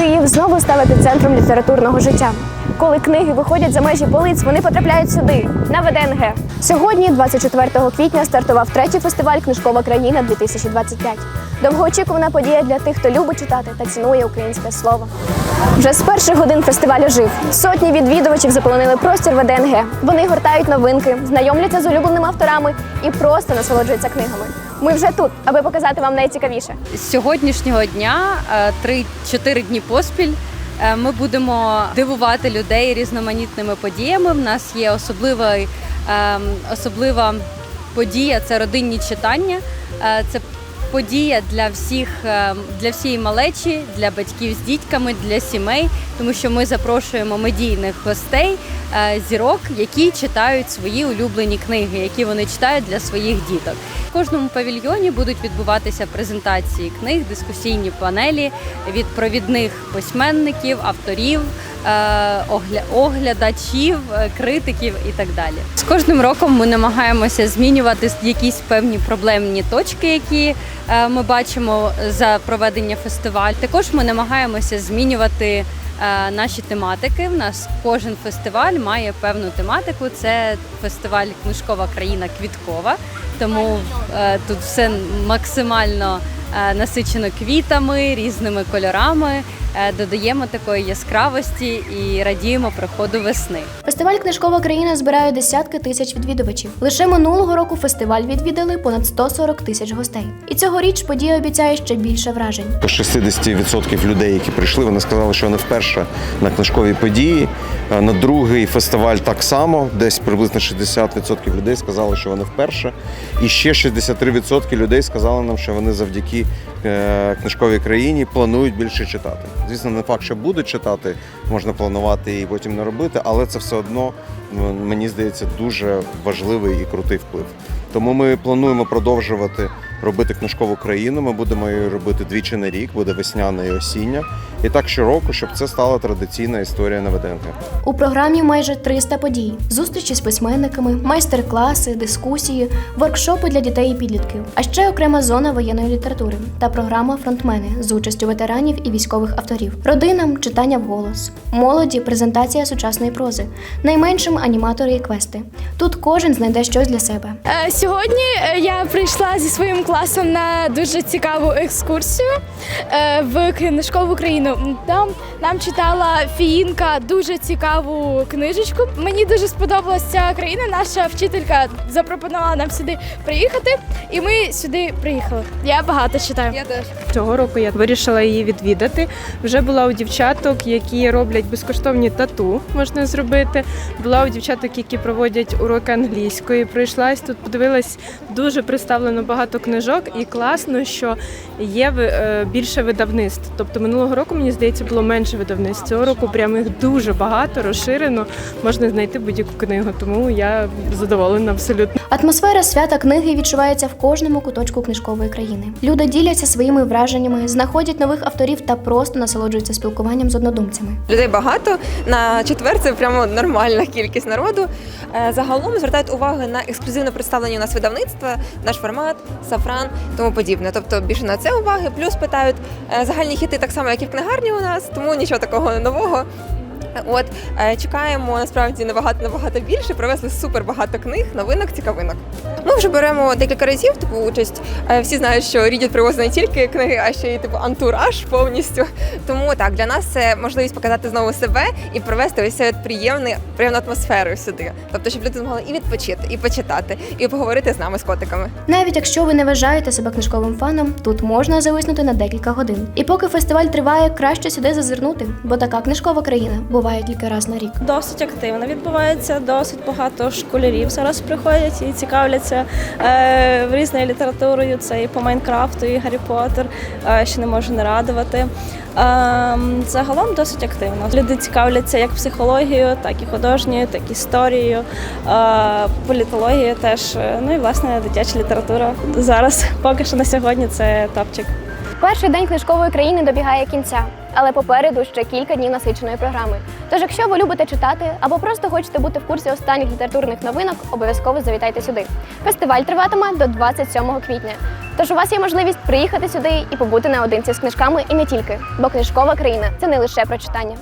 Київ знову ставити центром літературного життя. Коли книги виходять за межі полиць, вони потрапляють сюди, на ВДНГ. Сьогодні, 24 квітня, стартував третій фестиваль Книжкова країна 2025. Довгоочікувана подія для тих, хто любить читати та цінує українське слово. Вже з перших годин фестивалю жив. Сотні відвідувачів заполонили простір ВДНГ. Вони гортають новинки, знайомляться з улюбленими авторами і просто насолоджуються книгами. Ми вже тут, аби показати вам найцікавіше. З сьогоднішнього дня, е, 3-4 дні поспіль, е, ми будемо дивувати людей різноманітними подіями. В нас є особливий, ем, особлива подія це родинні читання. Е, Це подія для всіх, е, для всієї малечі, для батьків з дітками, для сімей, тому що ми запрошуємо медійних гостей, е, зірок, які читають свої улюблені книги, які вони читають для своїх діток. В кожному павільйоні будуть відбуватися презентації книг, дискусійні панелі від провідних письменників, авторів, оглядачів, е, критиків і так далі. З кожним роком ми намагаємося змінювати якісь певні проблемні точки, які е, ми бачимо за проведення фестивалю. Також ми намагаємося змінювати е, наші тематики. У нас кожен фестиваль має певну тематику. Це фестиваль Книжкова країна квіткова, тому е, тут все максимально е, насичено квітами, різними кольорами. Е, Додаємо такої яскравості і радіємо приходу весни. Фестиваль Книжкова країна збирає десятки тисяч відвідувачів. Лише минулого року фестиваль відвідали понад 140 тисяч гостей. І цьогоріч подія обіцяє ще більше вражень. 60% людей, які прийшли, вони сказали, що вони вперше на книжковій події. Е, На другий фестиваль так само, десь приблизно 60% людей сказали, що вони вперше. І ще 63% людей сказали нам, що вони завдяки е, книжковій країні планують більше читати. Звісно, не факт, що будуть читати, можна планувати і потім не робити, але це все одно мені здається дуже важливий і крутий вплив. Тому ми плануємо продовжувати робити книжкову країну. Ми будемо її робити двічі на рік, буде весняна і осіння. І так щороку, щоб це стала традиційна історія на У програмі майже 300 подій: зустрічі з письменниками, майстер-класи, дискусії, воркшопи для дітей і підлітків, а ще окрема зона воєнної літератури та програма Фронтмени з участю ветеранів і військових авторів, родинам читання вголос, молоді презентація сучасної прози, найменшим аніматори і квести. Тут кожен знайде щось для себе. Е, Сьогодні е, я прийшла зі своїм класом на дуже цікаву екскурсію е, в книжкову країну. Там нам читала Фіїнка дуже цікаву книжечку. Мені дуже сподобалася ця країна. Наша вчителька запропонувала нам сюди приїхати, і ми сюди приїхали. Я багато читаю. Я теж. Цього року я вирішила її відвідати. Вже була у дівчаток, які роблять безкоштовні тату, можна зробити. Була у дівчаток, які проводять уроки англійської. Прийшлась тут, подивилась дуже представлено багато книжок, і класно, що є е, більше видавництв. Тобто минулого року мені здається було менше видавництв. Цього року прям їх дуже багато, розширено. Можна знайти будь-яку книгу. Тому я задоволена абсолютно. Атмосфера свята книги відчувається в кожному куточку книжкової країни. Люди діляться своїми враженнями, знаходять нових авторів та просто насолоджуються спілкуванням з однодумцями. Людей багато на четвер це прямо нормальна кількість народу. Е, Загалом звертають увагу на ексклюзивно представлені у нас видавництва, наш формат, сафран, тому подібне. Тобто більше на це уваги. Плюс питають е, загальні хіти так само, як і в книгарні у нас, тому нічого такого нового. От е, чекаємо насправді набагато набагато більше. Привезли супер багато книг, новинок, цікавинок. Ми вже беремо декілька разів типу участь. Е, Всі знають, що Рідіт привозить не тільки книги, а ще й типу антураж повністю. Тому так для нас це можливість показати знову себе і привести ось цю приємну, приємну атмосферу сюди. Тобто, щоб люди змогли і відпочити, і почитати, і поговорити з нами з котиками. Навіть якщо ви не вважаєте себе книжковим фаном, тут можна зависнути на декілька годин. І поки фестиваль триває, краще сюди зазирнути, бо така книжкова країна буває тільки раз на рік. Досить активно відбувається, досить багато школярів зараз приходять і цікавляться е, різною літературою. Це і по Майнкрафту, і Гаррі Поттер, е, що не можу не радувати. Е, загалом досить активно. Люди цікавляться як психологією, так і художньою, так і історією, е, політологією теж. Е, Ну і власне дитяча література. Зараз поки що на сьогодні це топчик. Перший день книжкової країни добігає кінця. але попереду ще кілька днів насиченої програми. Тож, якщо ви любите читати або просто хочете бути в курсі останніх літературних новинок, обов'язково завітайте сюди. Фестиваль триватиме до 27 квітня. Тож у вас є можливість приїхати сюди і побути наодинці з книжками і не тільки, бо книжкова країна це не лише про читання.